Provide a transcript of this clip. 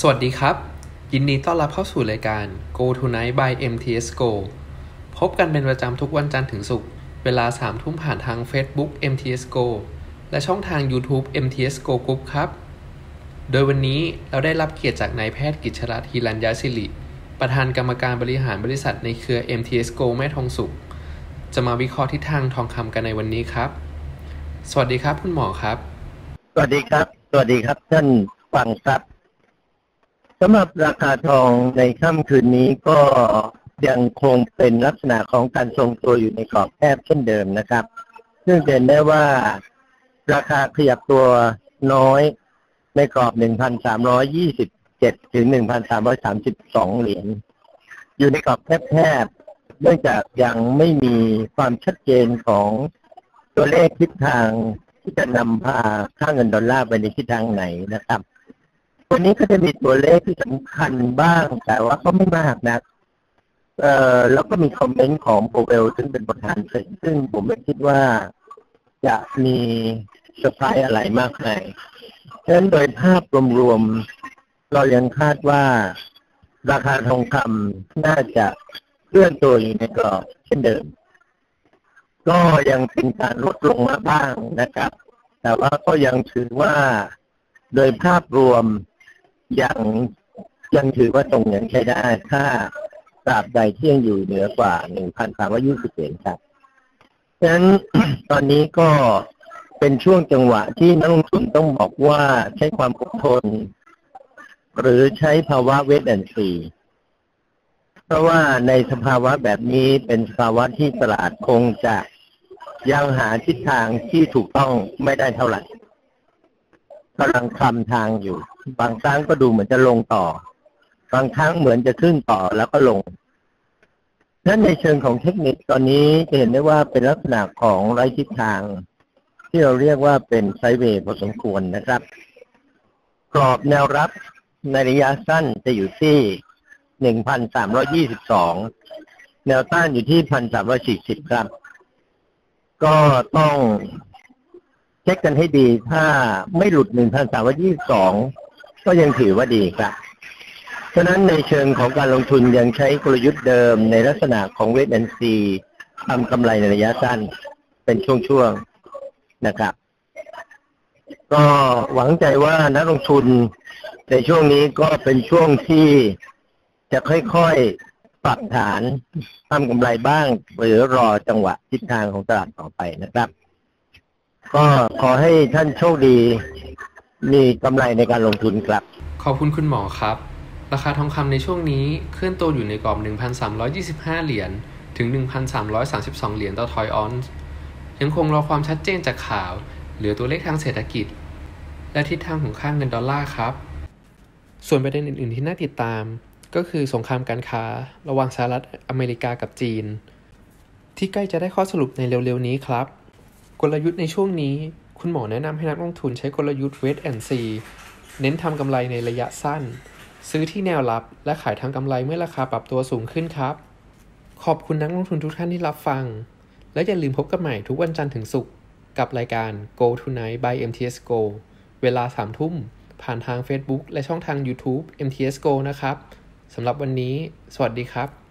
สวัสดีครับ ยินดีต้อนรับเข้าสู่รายการ Go Tonight by MTS Go พบกันเป็นประจำทุกวันจันทร์ถึงศุกร์เวลา3ทุ่มผ่านทาง Facebook MTS Go และช่องทาง YouTube MTS Go Group ครับ โดยวันนี้เราได้รับเกียรติจากนายแพทย์กิจรัตน์ฮิรัญยศิริ ประธานกรรมการบริหารบริษัทในเครือ MTS Go แม่ทองสุข จะมาวิเคราะห์ทิศทางทองคำกันในวันนี้ครับ สวัสดีครับคุณหมอครับ สวัสดีครับ สวัสดีครับท่านฟังครับ สำหรับราคาทองในค่ำคืนนี้ก็ยังคงเป็นลักษณะของการทรงตัวอยู่ในกรอบแคบเช่นเดิมนะครับ ซึ่งเห็นได้ว่าราคาขยับตัวน้อยในกรอบ 1,327 ถึง 1,332 เหรียญ อยู่ในกรอบแคบๆ เนื่องจากยังไม่มีความชัดเจนของตัวเลขทิศทางที่จะนำพาค่าเงินดอลลาร์ไปในทิศทางไหนนะครับ วันนี้ก็จะมีตัวเลขที่สำคัญบ้าง แต่ว่าก็ไม่มากนะเอ่อแล้วก็มีคอมเมนต์ของโปรเวลซึ่งเป็นประธานเฟดซึ่งผมไม่คิดว่าจะมีเซอร์ไพรส์อะไรมากมายฉะนั้นโดยภาพรวมๆ เรายังคาดว่าราคาทองคำน่าจะเคลื่อนตัวอยู่ในกรอบเช่นเดิม ก็ยังเป็นการลดลงมาบ้างนะครับ แต่ว่าก็ยังถือว่าโดยภาพรวม ยังยังถือว่าตรงยังใช้ได้ ถ้าตราบใดที่ยังอยู่เหนือกว่า1,320เหรียญครับฉะนั้นตอนนี้ก็เป็นช่วงจังหวะที่นักลงทุนต้องบอกว่าใช้ความอดทน หรือใช้ภาวะเวทแอนซีเพราะว่าในสภาวะแบบนี้เป็นสภาวะที่ตลาดคงจะยังหาทิศทางที่ถูกต้องไม่ได้เท่าไหร่กำลังคลำทางอยู่ บางครั้งก็ดูเหมือนจะลงต่อ บางครั้งเหมือนจะขึ้นต่อแล้วก็ลงนั้นในเชิงของเทคนิคตอนนี้จะเห็นได้ว่าเป็นลักษณะของไร้ทิศทาง ที่เราเรียกว่าเป็นไซเวย์พอสมควรนะครับ กรอบแนวรับในระยะสั้นจะอยู่ที่หนึ่งพันสามร้อยี่สิบสองแนวต้านอยู่ที่พันสามร้อยสี่สิบครับ ก็ต้องเช็คกันให้ดีถ้าไม่หลุดหนึ่งพันสามร้อยี่สอง ก็ยังถือว่าดีครับฉะนั้นในเชิงของการลงทุนยังใช้กลยุทธ์เดิมในลักษณะของเวทแอนซีทำกำไรในระยะสั้น เป็นช่วงๆนะครับ ก็หวังใจว่านักลงทุนในช่วงนี้ก็เป็นช่วงที่จะค่อยๆปรับฐานทำกำไรบ้าง หรือรอจังหวะทิศทางของตลาดต่อไปนะครับ ก็ขอให้ท่านโชคดี มีกำไรในการลงทุนครับ ขอบคุณคุณหมอครับ ราคาทองคำในช่วงนี้เคลื่อนตัวอยู่ในกรอบ 1,325 เหรียญถึง 1,332 เหรียญต่อทอยออนซ์ยังคงรอความชัดเจนจากข่าว เหลือตัวเลขทางเศรษฐกิจ และทิศทางของค่างเงินดอลลาร์ครับ ส่วนประเด็นอื่น ๆ ที่น่าติดตาม ก็คือสงครามการค้า ระหว่างสหรัฐอเมริกากับจีน ที่ใกล้จะได้ข้อสรุปในเร็ว ๆ นี้ครับ กลยุทธ์ในช่วงนี้ คุณหมอแนะนำให้นักลงทุนใช้กลยุทธ์ wait and see เน้นทำกำไรในระยะสั้น ซื้อที่แนวรับ และขายทางกำไรเมื่อราคาปรับตัวสูงขึ้นครับ ขอบคุณนักลงทุนทุกท่านที่รับฟัง และอย่าลืมพบกันใหม่ทุกวันจันทร์ถึงศุกร์กับรายการ Go Tonight by MTS Go เวลา3ทุ่ม ผ่านทาง Facebook และช่องทาง YouTube MTS Go นะครับสำหรับวันนี้ สวัสดีครับ